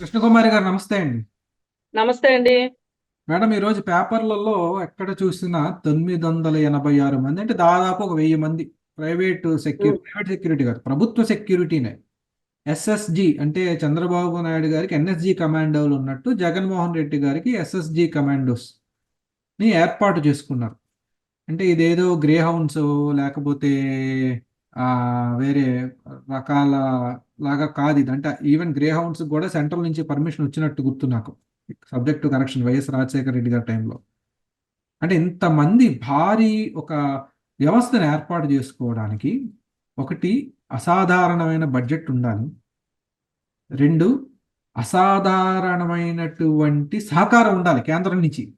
కృష్ణకుమారి గారు నమస్తే అండి. నమస్తే అండి. మేడం ఈరోజు పేపర్లలో ఎక్కడ చూసినా తొమ్మిది వందల ఎనభై ఆరు మంది అంటే దాదాపు ఒక వెయ్యి మంది ప్రైవేట్ సెక్యూరిటీ ప్రైవేట్ సెక్యూరిటీ కాదు ప్రభుత్వ సెక్యూరిటీనే. ఎస్ఎస్జి అంటే చంద్రబాబు నాయుడు గారికి ఎన్ఎస్జి కమాండోలు ఉన్నట్టు జగన్మోహన్ రెడ్డి గారికి ఎస్ఎస్జి కమాండోస్ని ఏర్పాటు చేసుకున్నారు. అంటే ఇదేదో గ్రే హౌండ్స్ లేకపోతే వేరే రకాల లాగా కాదు ఇది. అంటే ఈవెన్ గ్రే హౌండ్స్ కూడా సెంట్రల్ నుంచి పర్మిషన్ వచ్చినట్టు గుర్తు నాకు. Subject to correction YS Rajasekhara Reddy గారి టైంలో అంటే ఇంతమంది భారీ ఒక వ్యవస్థను ఏర్పాటు చేసుకోవడానికి ఒకటి అసాధారణమైన బడ్జెట్ ఉండాలి. రెండు అసాధారణమైనటువంటి సహకారం ఉండాలి కేంద్రం నుంచి.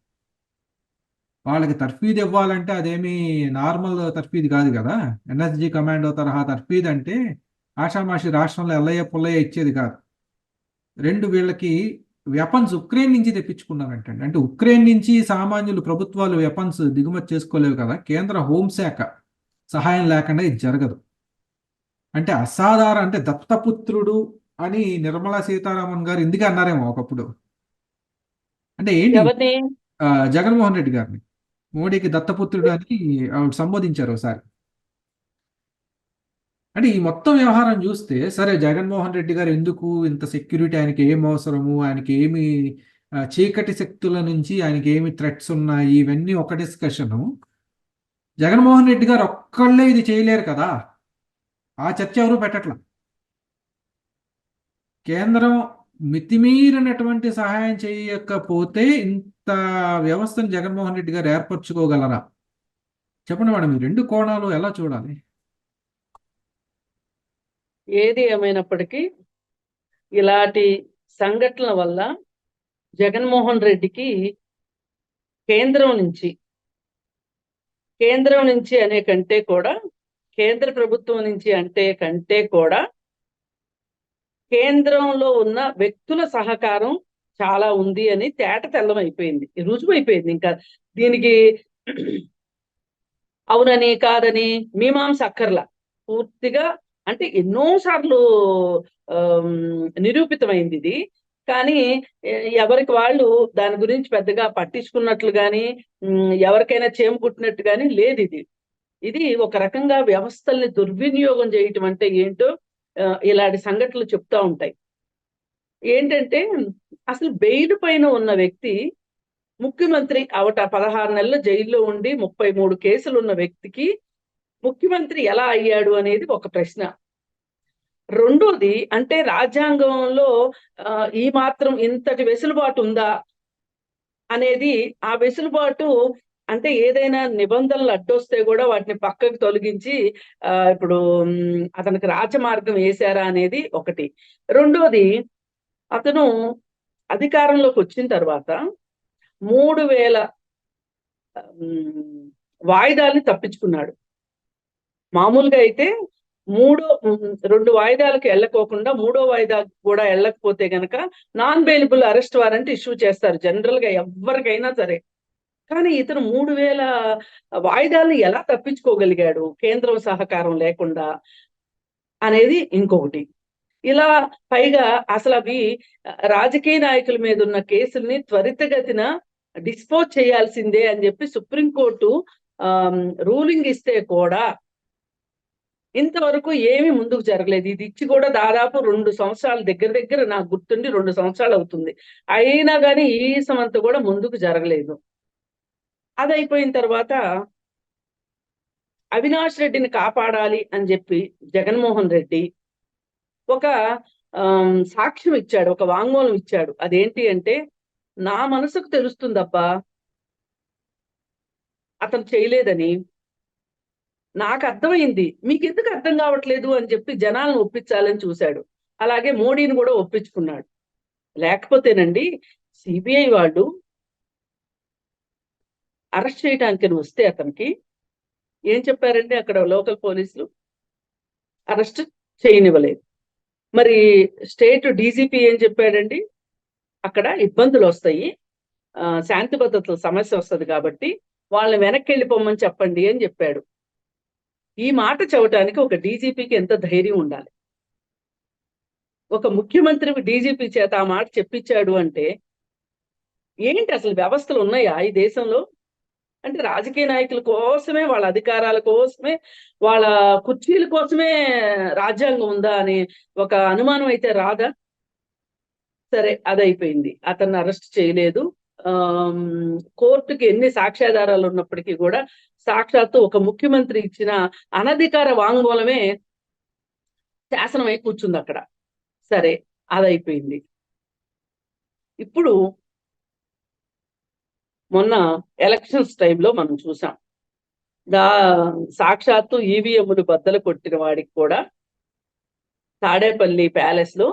వాళ్ళకి తర్ఫీదు ఇవ్వాలంటే అదేమి నార్మల్ తర్ఫీదు కాదు కదా. ఎన్ఎస్జి కమాండో తరహా తర్ఫీదు అంటే ఆషామాషి రాష్ట్రంలో ఎల్లయ్య పుల్లయ్య ఇచ్చేది కాదు. రెండు వీళ్ళకి వెపన్స్ ఉక్రెయిన్ నుంచి తెప్పించుకున్నారంటండి అంటే ఉక్రెయిన్ నుంచి సామాన్యులు ప్రభుత్వాలు వెపన్స్ దిగుమతి చేసుకోలేవు కదా. కేంద్ర హోంశాఖ సహాయం లేకుండా ఇది జరగదు. అంటే అసాధారణ అంటే దత్తపుత్రుడు అని నిర్మలా సీతారామన్ గారు ఎందుకు అన్నారేమో ఒకప్పుడు. అంటే ఏంటి? జగన్మోహన్ రెడ్డి గారిని. మోడీకి దత్తపుత్రుడు అని సంబోధించారు ఒకసారి. అంటే ఈ మొత్తం వ్యవహారం చూస్తే సరే జగన్మోహన్ రెడ్డి గారు ఎందుకు ఇంత సెక్యూరిటీ ఆయనకి ఏం అవసరము? ఆయనకి ఏమి చీకటి శక్తుల నుంచి ఆయనకి ఏమి థ్రెట్స్ ఉన్నాయి? ఇవన్నీ ఒక డిస్కషను జగన్మోహన్ రెడ్డి గారు ఒక్కళ్ళే ఇది చేయలేరు కదా? ఆ చర్చ ఎవరు పెట్టట్లా? కేంద్రం మితిమీరినటువంటి సహాయం చేయకపోతే ఇంత వ్యవస్థను జగన్మోహన్ రెడ్డి గారు ఏర్పరచుకోగలరా? చెప్పండి మేడం ఈ రెండు కోణాలు ఎలా చూడాలి? ఏది ఏమైనప్పటికీ ఇలాంటి సంఘటనల వల్ల జగన్మోహన్ రెడ్డికి కేంద్రం నుంచి కేంద్రం నుంచి అనే కంటే కూడా కేంద్ర ప్రభుత్వం నుంచి అంటే కంటే కూడా కేంద్రంలో ఉన్న వ్యక్తుల సహకారం చాలా ఉంది అని తేట తెల్లమైపోయింది అయిపోయింది. ఇంకా. దీనికి అవునని కాదని మీమాంస అక్కర్లా. పూర్తిగా అంటే ఎన్నోసార్లు నిరూపితమైంది ఇది. కానీ ఎవరికి వాళ్ళు దాని గురించి పెద్దగా పట్టించుకున్నట్లు కానీ ఎవరికైనా చేము కుట్టినట్టు కానీ లేదు ఇది. ఇది ఒక రకంగా వ్యవస్థల్ని దుర్వినియోగం చేయటం అంటే ఏంటో ఇలాంటి సంఘటనలు చెప్తా ఉంటాయి. ఏంటంటే అసలు బెయిల్ పైన ఉన్న వ్యక్తి ముఖ్యమంత్రి అవట పదహారు నెలలు జైల్లో ఉండి ముప్పై మూడు కేసులు ఉన్న వ్యక్తికి ముఖ్యమంత్రి ఎలా అయ్యాడు అనేది ఒక ప్రశ్న. రెండోది అంటే రాజ్యాంగంలో ఆ, ఈ మాత్రం ఇంతటి వెసులుబాటు ఉందా అనేది ఆ వెసులుబాటు అంటే ఏదైనా నిబంధనలు అడ్డొస్తే కూడా వాటిని పక్కకు తొలగించి ఇప్పుడు అతనికి రాజమార్గం వేశారా అనేది ఒకటి. రెండోది అతను అధికారంలోకి వచ్చిన తర్వాత మూడు వేల వాయిదాలని వాయిదాల్ని తప్పించుకున్నాడు. మామూలుగా అయితే మూడో రెండు వాయిదాలకు వెళ్ళకోకుండా మూడో వాయిదా కూడా వెళ్ళకపోతే గనక non bailable arrest warrant issue చేస్తారు జనరల్గా ఎవరికైనా సరే. కానీ ఇతను మూడు వేల వాయిదాలను ఎలా తప్పించుకోగలిగాడు? కేంద్రం సహకారం లేకుండా అనేది ఇంకొకటి. ఇలా పైగా అసలు అవి రాజకీయ నాయకుల మీద ఉన్న కేసుల్ని త్వరితగతిన డిస్పోజ్ చేయాల్సిందే అని చెప్పి సుప్రీంకోర్టు రూలింగ్ ఇస్తే కూడా ఇంతవరకు ఏమీ ముందుకు జరగలేదు. ఇది ఇచ్చి కూడా దాదాపు రెండు సంవత్సరాల దగ్గర దగ్గర నాకు గుర్తుండి రెండు సంవత్సరాలు అవుతుంది. అయినా కానీ ఈ సమంత కూడా ముందుకు జరగలేదు. అది అయిపోయిన తర్వాత అవినాష్ రెడ్డిని కాపాడాలి అని చెప్పి జగన్మోహన్ రెడ్డి ఒక సాక్ష్యం ఇచ్చాడు ఒక వాంగ్మూలం ఇచ్చాడు. అదేంటి అంటే నా మనసుకు తెలుస్తుందబ్బా అతను చేయలేదని. నాకు అర్థమైంది. మీకు ఎందుకు అర్థం కావట్లేదు అని చెప్పి జనాలను ఒప్పించాలని చూశాడు. అలాగే మోడీని కూడా ఒప్పించుకున్నాడు. లేకపోతేనండి సిబిఐ వాళ్ళు అరెస్ట్ చేయడానికి వస్తే అతనికి ఏం చెప్పారండి అక్కడ లోకల్ పోలీసులు? అరెస్ట్ చేయనివ్వలేదు. మరి స్టేట్ డీజీపీ ఏం చెప్పాడండి? అక్కడ ఇబ్బందులు వస్తాయి. ఆ, శాంతి భద్రతల సమస్య వస్తుంది కాబట్టి వాళ్ళని వెనక్కి వెళ్ళిపోమని చెప్పండి అని చెప్పాడు. ఈ మాట చెప్పడానికి ఒక డీజీపీకి ఎంత ధైర్యం ఉండాలి? ఒక ముఖ్యమంత్రి డీజీపీ చేత ఆ మాట చెప్పించాడు అంటే ఏంటి అసలు వ్యవస్థలు ఉన్నాయా ఈ దేశంలో? అంటే రాజకీయ నాయకుల కోసమే వాళ్ళ అధికారాల కోసమే వాళ్ళ కుర్చీల కోసమే రాజ్యాంగం ఉందా అని ఒక అనుమానం అయితే రాదా సరే అదైపోయింది. అతన్ని అరెస్ట్ చేయలేదు. కోర్టుకి ఎన్ని సాక్ష్యాధారాలు ఉన్నప్పటికీ కూడా సాక్షాత్తు ఒక ముఖ్యమంత్రి ఇచ్చిన అనధికార వాంగ్మూలమే శాసనమై కూర్చుంది అక్కడ. సరే అదైపోయింది. ఇప్పుడు మొన్న ఎలక్షన్స్ టైంలో మనం చూసాం. దా సాక్షాత్తు ఈవీఎంలు బద్దలు కొట్టిన వాడికి కూడా తాడేపల్లి ప్యాలెస్లో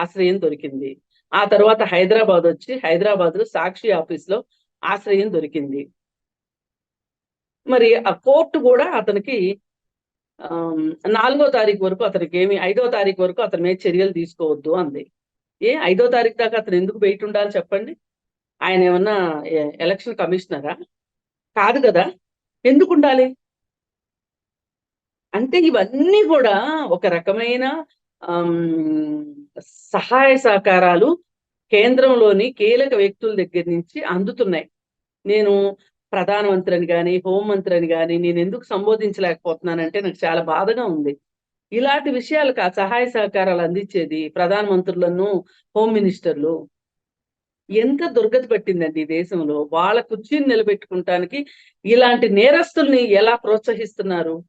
ఆశ్రయం దొరికింది. ఆ తర్వాత హైదరాబాద్ వచ్చి హైదరాబాద్లో సాక్షి ఆఫీస్లో ఆశ్రయం దొరికింది. మరి ఆ కోర్టు కూడా అతనికి నాలుగో తారీఖు వరకు అతనికి ఏమి ఐదో తారీఖు వరకు అతని మీద చర్యలు తీసుకోవద్దు అంది. ఏ ఐదో తారీఖు దాకా అతను ఎందుకు బయట ఉండాలి చెప్పండి? ఆయన ఏమన్నా ఎలక్షన్ కమిషనరా కాదు కదా. ఎందుకు ఉండాలి అంటే ఇవన్నీ కూడా ఒక రకమైన సహాయ సహకారాలు కేంద్రంలోని కీలక వ్యక్తుల దగ్గర నుంచి అందుతున్నాయి. నేను ప్రధానమంత్రిని కానీ హోంమంత్రిని కానీ నేను ఎందుకు సంబోధించలేకపోతున్నానంటే నాకు చాలా బాధగా ఉంది. ఇలాంటి విషయాలకు ఆ సహాయ సహకారాలు అందించేది ప్రధానమంత్రులను హోమ్ మినిస్టర్లు ఎంత దుర్గతి పట్టిందండి ఈ దేశంలో? వాళ్ళ కుర్చీని నిలబెట్టుకుంటానికి ఇలాంటి నేరస్తుల్ని ఎలా ప్రోత్సహిస్తున్నారు?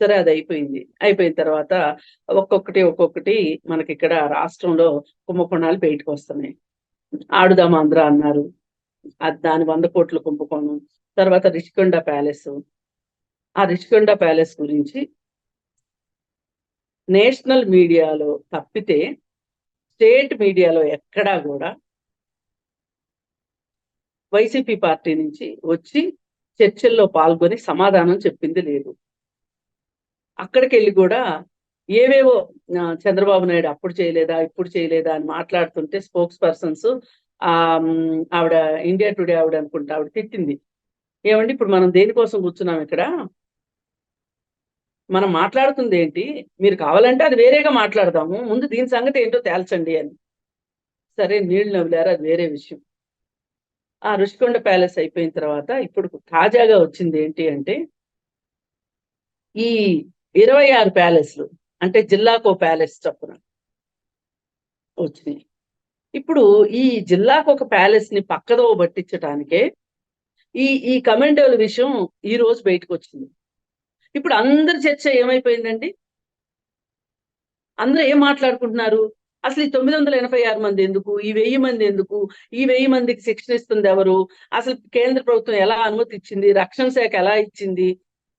సరే అది అయిపోయింది. అయిపోయిన తర్వాత ఒక్కొక్కటి ఒక్కొక్కటి మనకి ఇక్కడ రాష్ట్రంలో కుంభకోణాలు బయటకు వస్తున్నాయి. ఆడుదాం ఆంధ్ర అన్నారు. అది దాని వంద కోట్ల కుంభకోణం. తర్వాత రిషికొండ ప్యాలెస్. ఆ రిషికొండ ప్యాలెస్ గురించి నేషనల్ మీడియాలో తప్పితే స్టేట్ మీడియాలో ఎక్కడా కూడా వైసీపీ పార్టీ నుంచి వచ్చి చర్చల్లో పాల్గొని సమాధానం చెప్పింది లేదు. అక్కడికి వెళ్ళి కూడా ఏవేవో చంద్రబాబు నాయుడు అప్పుడు చేయలేదా ఇప్పుడు చేయలేదా అని మాట్లాడుతుంటే స్పోక్స్ పర్సన్స్ ఆ ఆవిడ ఇండియా టుడే ఆవిడ అనుకుంటా ఆవిడ తిట్టింది. ఏమండి ఇప్పుడు మనం దేనికోసం కూర్చున్నాం ఇక్కడ? మనం మాట్లాడుతుంది ఏంటి? మీరు కావాలంటే అది వేరేగా మాట్లాడదాము. ముందు దీని సంగతి ఏంటో తేల్చండి అని. సరే నీళ్ళు నవ్వులారు అది వేరే విషయం. ఆ రుషికొండ ప్యాలెస్ అయిపోయిన తర్వాత ఇప్పుడు తాజాగా వచ్చింది ఏంటి అంటే ఈ ఇరవై ఆరు ప్యాలెస్లు అంటే జిల్లాకో ప్యాలెస్ చొప్పున వచ్చినాయి. ఇప్పుడు ఈ జిల్లాకు ఒక ప్యాలెస్ని పక్కదో పట్టించడానికే ఈ ఈ కమెండోల విషయం ఈ రోజు బయటకు వచ్చింది. ఇప్పుడు అందరి చర్చ ఏమైపోయిందండి? అందరూ ఏం మాట్లాడుకుంటున్నారు? అసలు ఈ తొమ్మిది వందల ఎనభై ఆరు మంది ఎందుకు? ఈ వెయ్యి మంది ఎందుకు? ఈ వెయ్యి మందికి శిక్షణ ఇస్తుంది ఎవరు? అసలు కేంద్ర ప్రభుత్వం ఎలా అనుమతి ఇచ్చింది? రక్షణ శాఖ ఎలా ఇచ్చింది?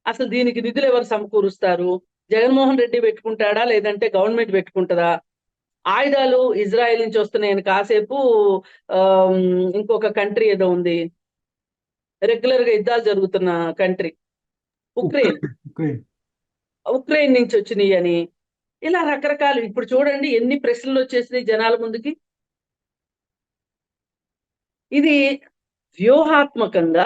అసలు దీనికి నిధులు ఎవరు సమకూరుస్తారు? జగన్మోహన్ రెడ్డి పెట్టుకుంటాడా? లేదంటే గవర్నమెంట్ పెట్టుకుంటుందా? ఆయుధాలు ఇజ్రాయెల్ నుంచి వస్తున్నాయని కాసేపు ఇంకొక కంట్రీ ఏదో ఉంది. రెగ్యులర్గా యుద్ధాలు జరుగుతున్న కంట్రీ. ఉక్రెయిన్. ఉక్రెయిన్ నుంచి వచ్చినాయి అని. ఇలా రకరకాలు. ఇప్పుడు చూడండి ఎన్ని ప్రశ్నలు వచ్చేసినాయి జనాల ముందుకి. ఇది వ్యూహాత్మకంగా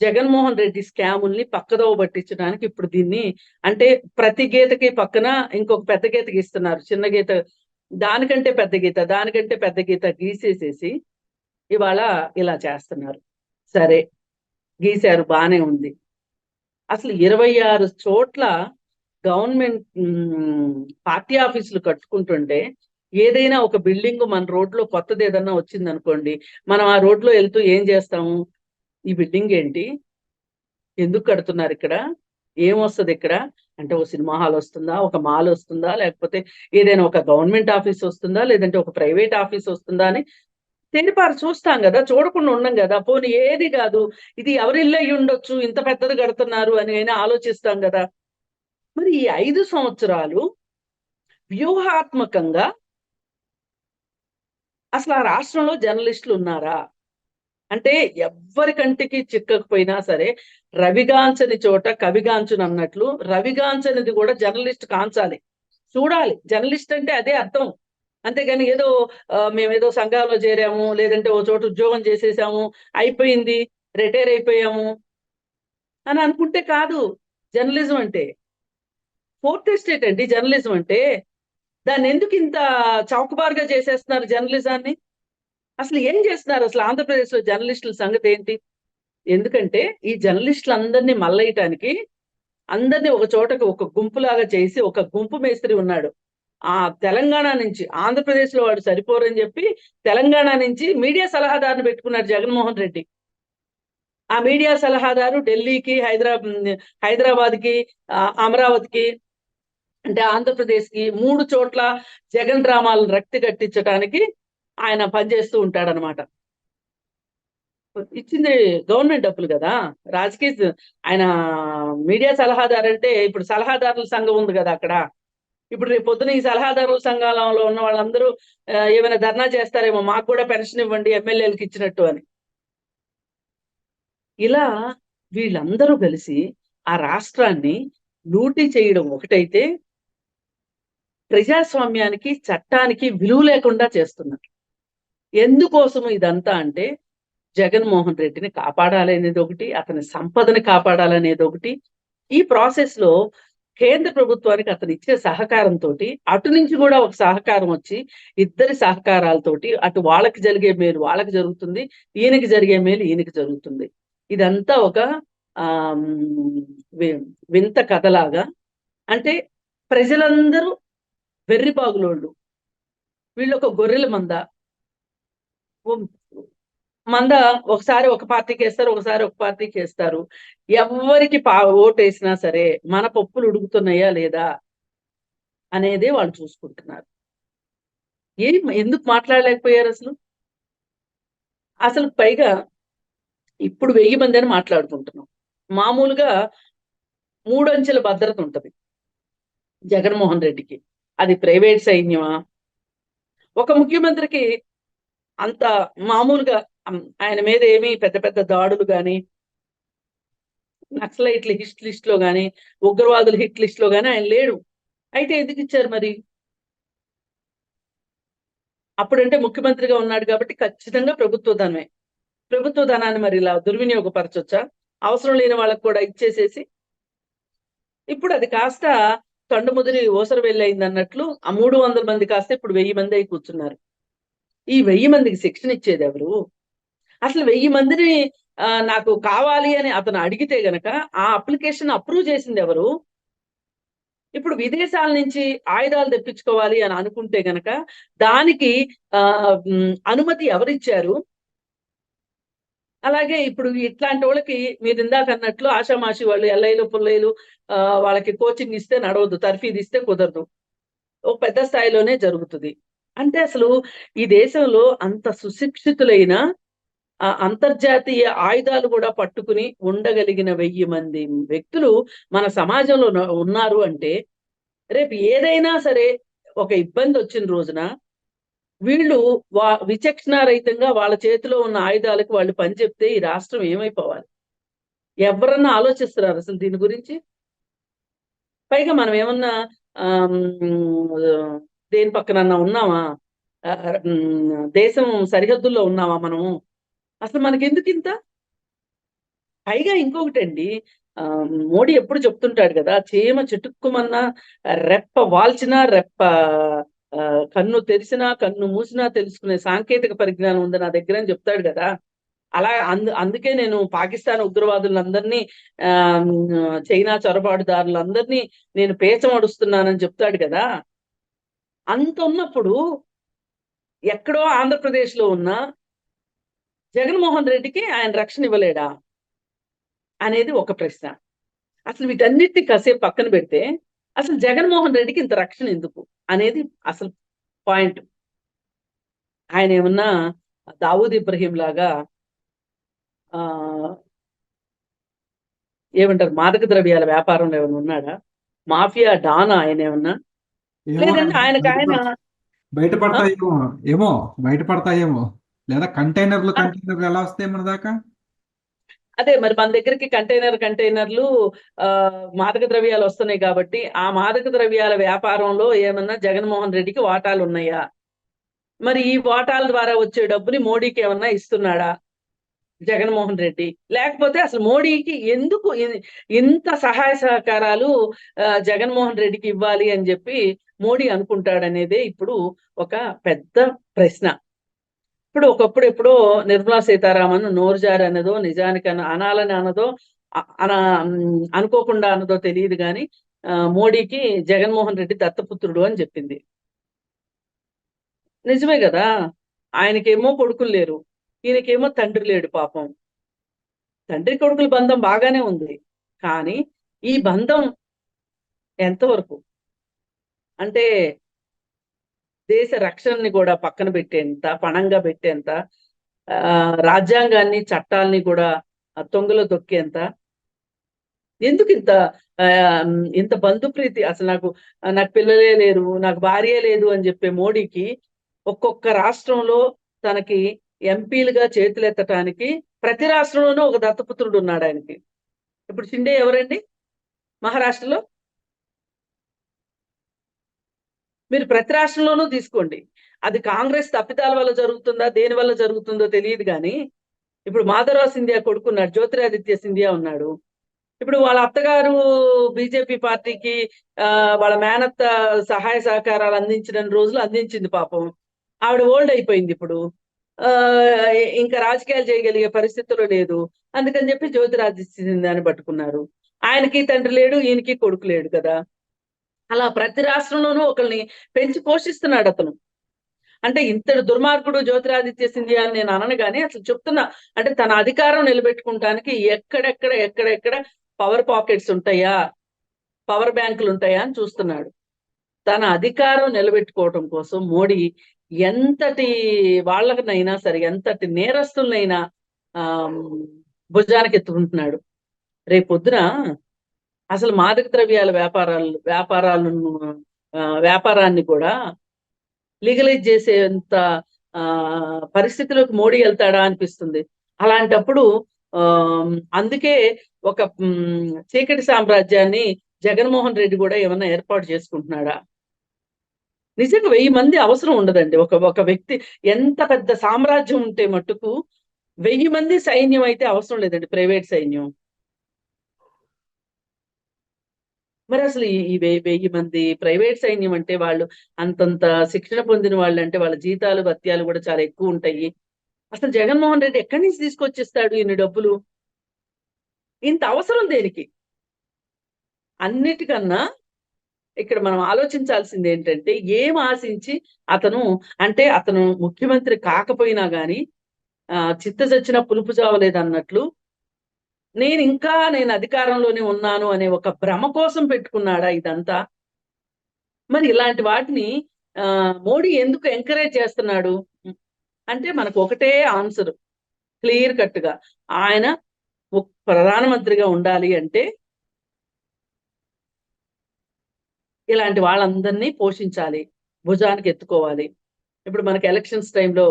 జగన్మోహన్ రెడ్డి స్కాముల్ని పక్కదోవ పట్టించడానికి ఇప్పుడు దీన్ని అంటే ప్రతి గీతకి పక్కన ఇంకొక పెద్ద గీత గీస్తున్నారు చిన్న గీత దానికంటే పెద్ద గీత దానికంటే పెద్ద గీత గీసేసేసి ఇవాళ ఇలా చేస్తున్నారు. సరే గీశారు బానే ఉంది. అసలు ఇరవై ఆరు చోట్ల గవర్నమెంట్ పార్టీ ఆఫీసులు కట్టుకుంటుంటే ఏదైనా ఒక బిల్డింగ్ మన రోడ్లో కొత్తది ఏదన్నా వచ్చింది అనుకోండి మనం ఆ రోడ్లో వెళ్తూ ఏం చేస్తాము? ఈ బిల్డింగ్ ఏంటి? ఎందుకు కడుతున్నారు ఇక్కడ? ఏం వస్తుంది ఇక్కడ? అంటే ఒక సినిమా హాల్ వస్తుందా? ఒక మాల్ వస్తుందా? లేకపోతే ఏదైనా ఒక గవర్నమెంట్ ఆఫీస్ వస్తుందా? లేదంటే ఒక ప్రైవేట్ ఆఫీస్ వస్తుందా అని తెలిపారు. చూస్తాం కదా చూడకుండా ఉండం కదా. పోనీ ఏది కాదు. ఇది ఎవరిల్లు అయ్యి ఉండొచ్చు ఇంత పెద్దది కడుతున్నారు అని అయినా ఆలోచిస్తాం కదా. మరి ఈ ఐదు సంవత్సరాలు వ్యూహాత్మకంగా అసలు ఆ రాష్ట్రంలో జర్నలిస్టులు ఉన్నారా? అంటే ఎవ్వరి కంటికి చిక్కకపోయినా సరే రవిగాంచని చోట కవిగాంచును అన్నట్లు రవిగాంచనిది కూడా జర్నలిస్ట్ కాంచాలి. చూడాలి. జర్నలిస్ట్ అంటే అదే అర్థం. అంతేగాని ఏదో మేమేదో సంఘాల్లో చేరాము లేదంటే ఓ చోట ఉద్యోగం చేసేసాము అయిపోయింది రిటైర్ అయిపోయాము అని అనుకుంటే కాదు జర్నలిజం అంటే. ఫోర్త్ ఎస్టేట్ అండి జర్నలిజం అంటే. దాన్ని ఎందుకు ఇంత చౌకబారుగా చేసేస్తున్నారు జర్నలిజాన్ని? అసలు ఏం చేస్తున్నారు? అసలు ఆంధ్రప్రదేశ్లో జర్నలిస్టుల సంగతి ఏంటి? ఎందుకంటే ఈ జర్నలిస్టులు అందరినీ మల్లయటానికి అందరినీ ఒక చోటకు ఒక గుంపులాగా చేసి ఒక గుంపు మేస్త్రి ఉన్నాడు. ఆ తెలంగాణ నుంచి ఆంధ్రప్రదేశ్లో వాడు సరిపోరని చెప్పి తెలంగాణ నుంచి మీడియా సలహాదారుని పెట్టుకున్నాడు జగన్మోహన్ రెడ్డి. ఆ మీడియా సలహాదారు ఢిల్లీకి హైదరాబాద్ హైదరాబాద్కి అమరావతికి అంటే ఆంధ్రప్రదేశ్కి మూడు చోట్ల జగన్ డ్రామాలను రక్తి కట్టించడానికి ఆయన పనిచేస్తూ ఉంటాడనమాట. ఇచ్చింది గవర్నమెంట్ డబ్బులు కదా? రాజకీయ ఆయన మీడియా సలహాదారు అంటే ఇప్పుడు సలహాదారుల సంఘం ఉంది కదా అక్కడ? ఇప్పుడు రేపు పొద్దున ఈ సలహాదారుల సంఘంలో ఉన్న వాళ్ళందరూ ఏమైనా ధర్నా చేస్తారేమో మాకు కూడా పెన్షన్ ఇవ్వండి ఎమ్మెల్యేలకు ఇచ్చినట్టు అని. ఇలా వీళ్ళందరూ కలిసి ఆ రాష్ట్రాన్ని లూటీ చేయడం ఒకటైతే ప్రజాస్వామ్యానికి చట్టానికి విలువ లేకుండా చేస్తున్నారు. ఎందుకోసము ఇదంతా అంటే జగన్మోహన్ రెడ్డిని కాపాడాలనేది ఒకటి అతని సంపదని కాపాడాలనేది ఒకటి. ఈ ప్రాసెస్లో కేంద్ర ప్రభుత్వానికి అతను ఇచ్చే సహకారంతో అటు నుంచి కూడా ఒక సహకారం వచ్చి ఇద్దరి సహకారాలతోటి అటు వాళ్ళకి జరిగే మేలు వాళ్ళకి జరుగుతుంది ఈయనకి జరిగే మేలు ఈయనకి జరుగుతుంది. ఇదంతా ఒక ఆ వింత కథలాగా. అంటే ప్రజలందరూ వెర్రిబాగులోళ్ళు వీళ్ళు ఒక గొర్రెల మంద. మంద ఒకసారి ఒక పార్టీకి వేస్తారు ఒకసారి ఒక పార్టీకి వేస్తారు. ఎవరికి పా ఓటు వేసినా సరే మన పప్పులు ఉడుకుతున్నాయా లేదా అనేది వాళ్ళు చూసుకుంటున్నారు. ఏం ఎందుకు మాట్లాడలేకపోయారు అసలు? అసలు పైగా ఇప్పుడు వెయ్యి మంది అని మాట్లాడుకుంటున్నాం. మామూలుగా మూడంచెల భద్రత ఉంటుంది జగన్మోహన్ రెడ్డికి. అది ప్రైవేట్ సైన్యమా? ఒక ముఖ్యమంత్రికి అంత మామూలుగా ఆయన మీద ఏమి పెద్ద పెద్ద దాడులు కానీ నక్సలైట్ల హిట్ లిస్ట్లో కానీ ఉగ్రవాదుల హిట్ లిస్ట్లో కానీ ఆయన లేడు. అయితే ఎందుకు ఇచ్చారు మరి? అప్పుడంటే ముఖ్యమంత్రిగా ఉన్నాడు కాబట్టి ఖచ్చితంగా ప్రభుత్వ ధనమే. ప్రభుత్వ ధనాన్ని మరి ఇలా దుర్వినియోగపరచొచ్చా? అవసరం లేని వాళ్ళకి కూడా ఇచ్చేసేసి. ఇప్పుడు అది కాస్త తొండముదిరి ఓసర వెళ్ళయింది అన్నట్లు ఆ మూడు వందల మంది కాస్త ఇప్పుడు వెయ్యి మంది అయి కూర్చున్నారు. ఈ వెయ్యి మందికి శిక్షణ ఇచ్చేది ఎవరు? అసలు వెయ్యి మందిని ఆ, నాకు కావాలి అని అతను అడిగితే గనక ఆ అప్లికేషన్ అప్రూవ్ చేసింది ఎవరు? ఇప్పుడు విదేశాల నుంచి ఆయుధాలు తెప్పించుకోవాలి అని అనుకుంటే గనక దానికి ఆ అనుమతి ఎవరిచ్చారు? అలాగే ఇప్పుడు ఇట్లాంటి వాళ్ళకి మీరు ఇందాక అన్నట్లు ఆషామాషి వాళ్ళు ఎల్ఐలు పుల్లైలు ఆ, వాళ్ళకి కోచింగ్ ఇస్తే నడవద్దు తర్ఫీదు ఇస్తే కుదరదు. ఒక పెద్ద స్థాయిలోనే జరుగుతుంది. అంటే అసలు ఈ దేశంలో అంత సుశిక్షితులైన అంతర్జాతీయ ఆయుధాలు కూడా పట్టుకుని ఉండగలిగిన వెయ్యి మంది వ్యక్తులు మన సమాజంలో ఉన్నారు అంటే రేపు ఏదైనా సరే ఒక ఇబ్బంది వచ్చిన రోజున వీళ్ళు వా విచక్షణారహితంగా వాళ్ళ చేతిలో ఉన్న ఆయుధాలకు వాళ్ళు పని చెప్తే ఈ రాష్ట్రం ఏమైపోవాలి? ఎవరన్నా ఆలోచిస్తున్నారు అసలు దీని గురించి? పైగా మనం ఏమన్నా దేని పక్కనన్నా ఉన్నామా? దేశం సరిహద్దుల్లో ఉన్నామా మనము? అసలు మనకి ఎందుకు ఇంత? పైగా ఇంకొకటండి ఆ, మోడీ ఎప్పుడు చెప్తుంటాడు కదా చీమ చిటుక్కుమన్నా రెప్ప వాల్చినా రెప్ప కన్ను తెరిచినా కన్ను మూసినా తెలుసుకునే సాంకేతిక పరిజ్ఞానం ఉంది నా దగ్గర అని చెప్తాడు కదా. అలా అందు అందుకే నేను పాకిస్తాన్ ఉగ్రవాదులందరినీ ఆ చైనా చొరబాటుదారులందరినీ నేను పేచమడుస్తున్నానని చెప్తాడు కదా. అంత ఉన్నప్పుడు ఎక్కడో ఆంధ్రప్రదేశ్లో ఉన్న జగన్మోహన్ రెడ్డికి ఆయన రక్షణ ఇవ్వలేడా అనేది ఒక ప్రశ్న. అసలు వీటన్నిటిని కాసేపు పక్కన పెడితే అసలు జగన్మోహన్ రెడ్డికి ఇంత రక్షణ ఎందుకు? అనేది అసలు పాయింట్. ఆయన ఏమన్నా దావూద్ ఇబ్రహీం లాగా ఆ ఏమంటారు మాదక ద్రవ్యాల వ్యాపారంలో ఏమైనా ఉన్నాడా? మాఫియా డాన్ ఆయన ఏమన్నా? ఏమో లేదంటే ఆయనకు ఆయన బయటపడతాయేమో. ఏమో బయటపడతాయేమో. లేదా కంటైనర్లు కంటైనర్లు ఎలా వస్తాయి మన దాకా? అదే మరి మన దగ్గరికి కంటైనర్ కంటైనర్లు ఆ మాదక ద్రవ్యాలు వస్తున్నాయి కాబట్టి ఆ మాదక ద్రవ్యాల వ్యాపారంలో ఏమన్నా జగన్మోహన్ రెడ్డికి వాటాలు ఉన్నాయా? మరి ఈ వాటాల ద్వారా వచ్చే డబ్బుని మోడీకి ఏమన్నా ఇస్తున్నాడా జగన్మోహన్ రెడ్డి? లేకపోతే అసలు మోడీకి ఎందుకు ఇంత సహాయ సహకారాలు జగన్మోహన్ రెడ్డికి ఇవ్వాలి అని చెప్పి మోడీ అనుకుంటాడనేదే ఇప్పుడు ఒక పెద్ద ప్రశ్న. ఇప్పుడు ఒకప్పుడు ఎప్పుడో నిర్మలా సీతారామన్ నోరు జారి అన్నదో నిజానికి అనాలని అన్నదో అన అనుకోకుండా అన్నదో తెలియదు కానీ మోడీకి జగన్మోహన్ రెడ్డి దత్తపుత్రుడు అని చెప్పింది. నిజమే కదా? ఆయనకేమో కొడుకులు లేరు. ఈయనకేమో తండ్రి లేడు పాపం. తండ్రి కొడుకుల బంధం బాగానే ఉంది. కానీ ఈ బంధం ఎంతవరకు? అంటే దేశ రక్షణని కూడా పక్కన పెట్టేంత పణంగా పెట్టేంత ఆ, రాజ్యాంగాన్ని చట్టాలని కూడా తొంగలో దొక్కేంత ఎందుకు ఇంత ఇంత బంధుప్రీతి? అసలు నాకు నాకు పిల్లలే లేరు నాకు భార్య లేదు అని చెప్పే మోడీకి ఒక్కొక్క రాష్ట్రంలో తనకి ఎంపీలుగా చేతులెత్తటానికి ప్రతి రాష్ట్రంలోనూ ఒక దత్తపుత్రుడు ఉన్నాడు ఆయనకి. ఇప్పుడు షిండే ఎవరండి? మహారాష్ట్రలో? మీరు ప్రతి రాష్ట్రంలోనూ తీసుకోండి. అది కాంగ్రెస్ తప్పిదాల వల్ల జరుగుతుందా దేని వల్ల జరుగుతుందో తెలియదు కానీ ఇప్పుడు మాధవరావు సింధియా కొడుకున్నాడు జ్యోతిరాదిత్య సింధియా ఉన్నాడు. ఇప్పుడు వాళ్ళ అత్తగారు బీజేపీ పార్టీకి ఆ వాళ్ళ మేనత్త సహాయ సహకారాలు అందించిన రోజులు అందించింది పాపం. ఆవిడ ఓల్డ్ అయిపోయింది ఇప్పుడు. ఆ ఇంకా రాజకీయాలు చేయగలిగే పరిస్థితుల్లో లేదు. అందుకని చెప్పి జ్యోతిరాదిత్య సింధియాని పట్టుకున్నారు. ఆయనకి తండ్రి లేడు ఈయనకి కొడుకు లేడు కదా. అలా ప్రతి రాష్ట్రంలోనూ ఒకరిని పెంచి పోషిస్తున్నాడు అతను. అంటే ఇంతటి దుర్మార్గుడు జ్యోతిరాదిత్య సింధియా అని నేను అనను కానీ అసలు చెప్తున్నా. అంటే తన అధికారం నిలబెట్టుకుంటానికి ఎక్కడెక్కడ ఎక్కడెక్కడ పవర్ పాకెట్స్ ఉంటాయా పవర్ బ్యాంకులు ఉంటాయా అని చూస్తున్నాడు. తన అధికారం నిలబెట్టుకోవటం కోసం మోడీ ఎంతటి వాళ్ళకనైనా సరే ఎంతటి నేరస్తులనైనా ఆ భుజానికి ఎత్తుకుంటున్నాడు రేపొద్దున అసలు మాదక ద్రవ్యాల వ్యాపారాలు వ్యాపారాలను వ్యాపారాన్ని కూడా లీగలైజ్ చేసేంత ఆ, పరిస్థితిలోకి మోడీ వెళ్తాడా అనిపిస్తుంది. అలాంటప్పుడు ఆ, అందుకే ఒక చీకటి సామ్రాజ్యాన్ని జగన్మోహన్ రెడ్డి కూడా ఏమైనా ఏర్పాటు చేసుకుంటున్నాడా? నిజంగా వెయ్యి మంది అవసరం ఉండదండి. ఒక ఒక వ్యక్తి ఎంత పెద్ద సామ్రాజ్యం ఉంటే మట్టుకు వెయ్యి మంది సైన్యం అయితే అవసరం లేదండి. ప్రైవేట్ సైన్యం. మరి అసలు ఈ వెయ్యి వెయ్యి మంది ప్రైవేట్ సైన్యం అంటే వాళ్ళు అంతంత శిక్షణ పొందిన వాళ్ళు అంటే వాళ్ళ జీతాలు భత్యాలు కూడా చాలా ఎక్కువ ఉంటాయి. అసలు జగన్మోహన్ రెడ్డి ఎక్కడి నుంచి తీసుకొచ్చిస్తాడు ఇన్ని డబ్బులు? ఇంత అవసరం దేనికి? అన్నిటికన్నా ఇక్కడ మనం ఆలోచించాల్సింది ఏంటంటే ఏం ఆశించి అతను అంటే అతను ముఖ్యమంత్రి కాకపోయినా గాని ఆ చిత్త చచ్చిన పులుపు చావలేదు అన్నట్లు నేను ఇంకా నేను అధికారంలోనే ఉన్నాను అనే ఒక భ్రమ కోసం పెట్టుకున్నాడా ఇదంతా? మరి ఇలాంటి వాటిని ఆ మోడీ ఎందుకు ఎంకరేజ్ చేస్తున్నాడు? అంటే మనకు ఒకటే ఆన్సర్ క్లియర్ కట్గా. ఆయన ఒక ప్రధానమంత్రిగా ఉండాలి అంటే ఇలాంటి వాళ్ళందరినీ పోషించాలి భుజానికి ఎత్తుకోవాలి. ఇప్పుడు మనకి ఎలక్షన్స్ టైంలో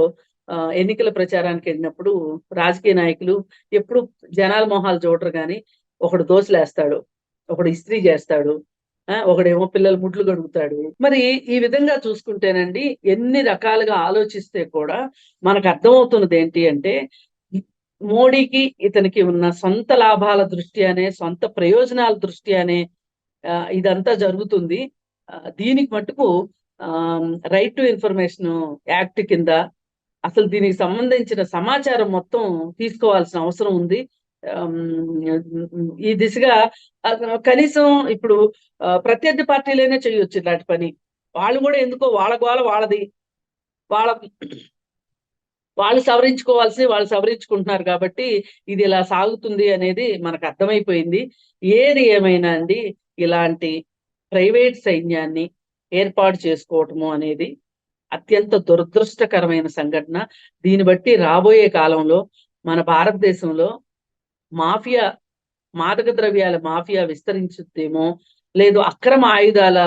ఎన్నికల ప్రచారానికి వెళ్ళినప్పుడు రాజకీయ నాయకులు ఎప్పుడు జనాల మొహాలు చూడరు కానీ ఒకడు దోశలేస్తాడు ఒకడు ఇస్త్రీ చేస్తాడు ఆ, ఒకడేమో పిల్లలు ముడ్లు గడుగుతాడు మరి ఈ విధంగా చూసుకుంటేనండి ఎన్ని రకాలుగా ఆలోచిస్తే కూడా మనకు అర్థమవుతున్నది ఏంటి అంటే మోడీకి ఇతనికి ఉన్న సొంత లాభాల దృష్ట్యానే సొంత ప్రయోజనాల దృష్ట్యానే ఆ, ఇదంతా జరుగుతుంది. దీనికి మటుకు రైట్ టు ఇన్ఫర్మేషన్ యాక్ట్ కింద అసలు దీనికి సంబంధించిన సమాచారం మొత్తం తీసుకోవాల్సిన అవసరం ఉంది. ఈ దిశగా కనీసం ఇప్పుడు ప్రత్యర్థి పార్టీలైనా చేయొచ్చు ఇలాంటి పని. వాళ్ళు కూడా ఎందుకో వాళ్ళ గోల వాళ్ళది. వాళ్ళ వాళ్ళు సవరించుకోవాల్సి వాళ్ళు సవరించుకుంటున్నారు కాబట్టి ఇది ఇలా సాగుతుంది అనేది మనకు అర్థమైపోయింది. ఏది ఏమైనా అండి ఇలాంటి ప్రైవేట్ సైన్యాన్ని ఏర్పాటు చేసుకోవటము అనేది అత్యంత దురదృష్టకరమైన సంఘటన. దీన్ని బట్టి రాబోయే కాలంలో మన భారతదేశంలో మాఫియా మాదక ద్రవ్యాల మాఫియా విస్తరించుద్దేమో లేదు అక్రమ ఆయుధాల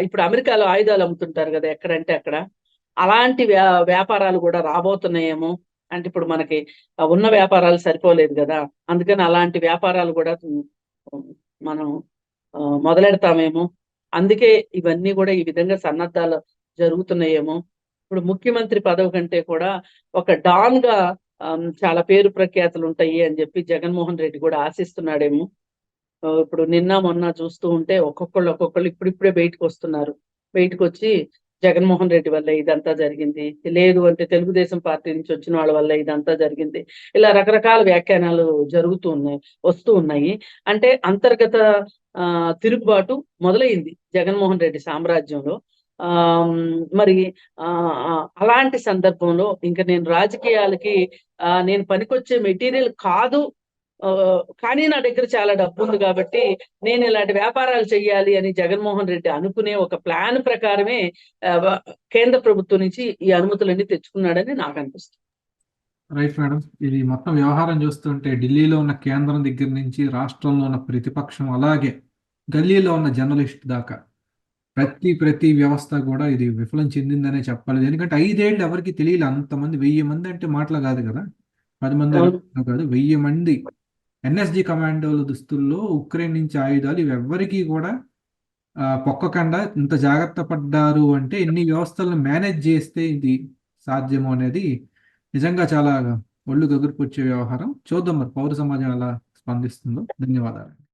ఇప్పుడు అమెరికాలో ఆయుధాలు అమ్ముతుంటారు కదా ఎక్కడంటే అక్కడ. అలాంటి వ్యా వ్యాపారాలు కూడా రాబోతున్నాయేమో. అంటే ఇప్పుడు మనకి ఉన్న వ్యాపారాలు సరిపోలేదు కదా అందుకని అలాంటి వ్యాపారాలు కూడా మనం ఆ, మొదలెడతామేమో. అందుకే ఇవన్నీ కూడా ఈ విధంగా సన్నద్ధాలు జరుగుతున్నాయేమో. ఇప్పుడు ముఖ్యమంత్రి పదవి కంటే కూడా ఒక డాన్గా చాలా పేరు ప్రఖ్యాతులు ఉంటాయి అని చెప్పి జగన్మోహన్ రెడ్డి కూడా ఆశిస్తున్నాడేమో. ఇప్పుడు నిన్న మొన్న చూస్తూ ఉంటే ఒక్కొక్కళ్ళు ఒక్కొక్కళ్ళు ఇప్పుడిప్పుడే బయటకు వస్తున్నారు బయటకు వచ్చి జగన్మోహన్ రెడ్డి వల్ల ఇదంతా జరిగింది. లేదు అంటే తెలుగుదేశం పార్టీ నుంచి వచ్చిన వాళ్ళ వల్ల ఇదంతా జరిగింది. ఇలా రకరకాల వ్యాఖ్యానాలు జరుగుతూ ఉన్నాయి వస్తూ ఉన్నాయి. అంటే అంతర్గత ఆ తిరుగుబాటు మొదలైంది జగన్మోహన్ రెడ్డి సామ్రాజ్యంలో. మరి ఆ అలాంటి సందర్భంలో ఇంకా నేను రాజకీయాలకి ఆ నేను పనికొచ్చే మెటీరియల్ కాదు. కానీ నా దగ్గర చాలా డబ్బు ఉంది కాబట్టి నేను ఇలాంటి వ్యాపారాలు చేయాలి అని జగన్మోహన్ రెడ్డి అనుకునే ఒక ప్లాన్ ప్రకారమే కేంద్ర ప్రభుత్వం నుంచి ఈ అనుమతులన్నీ తెచ్చుకున్నాడని నాకు అనిపిస్తుంది. Right madam. ఇది మొత్తం వ్యవహారం చూస్తుంటే ఢిల్లీలో ఉన్న కేంద్రం దగ్గర నుంచి రాష్ట్రంలో ఉన్న ప్రతిపక్షం అలాగే గల్లీలో ఉన్న జర్నలిస్ట్ దాకా. ప్రతి ప్రతి వ్యవస్థ కూడా ఇది విఫలం చెందిందనే చెప్పాలి. ఎందుకంటే ఐదేళ్ళు ఎవరికి తెలియదు అంతమంది వెయ్యి మంది అంటే మాటలు కాదు కదా. పది మంది కాదు వెయ్యి మంది. ఎన్ఎస్జి కమాండోల దుస్తుల్లో ఉక్రెయిన్ నుంచి ఆయుధాలు ఇవి ఎవ్వరికీ కూడా ఆ, పొక్కకుండా ఇంత జాగ్రత్త పడ్డారు అంటే ఎన్ని వ్యవస్థలను మేనేజ్ చేస్తే ఇది సాధ్యము అనేది నిజంగా చాలా ఒళ్ళు గగుర్పొచ్చే వ్యవహారం. చూద్దాం మరి పౌర సమాజం ఎలా స్పందిస్తుందో. ధన్యవాదాలు.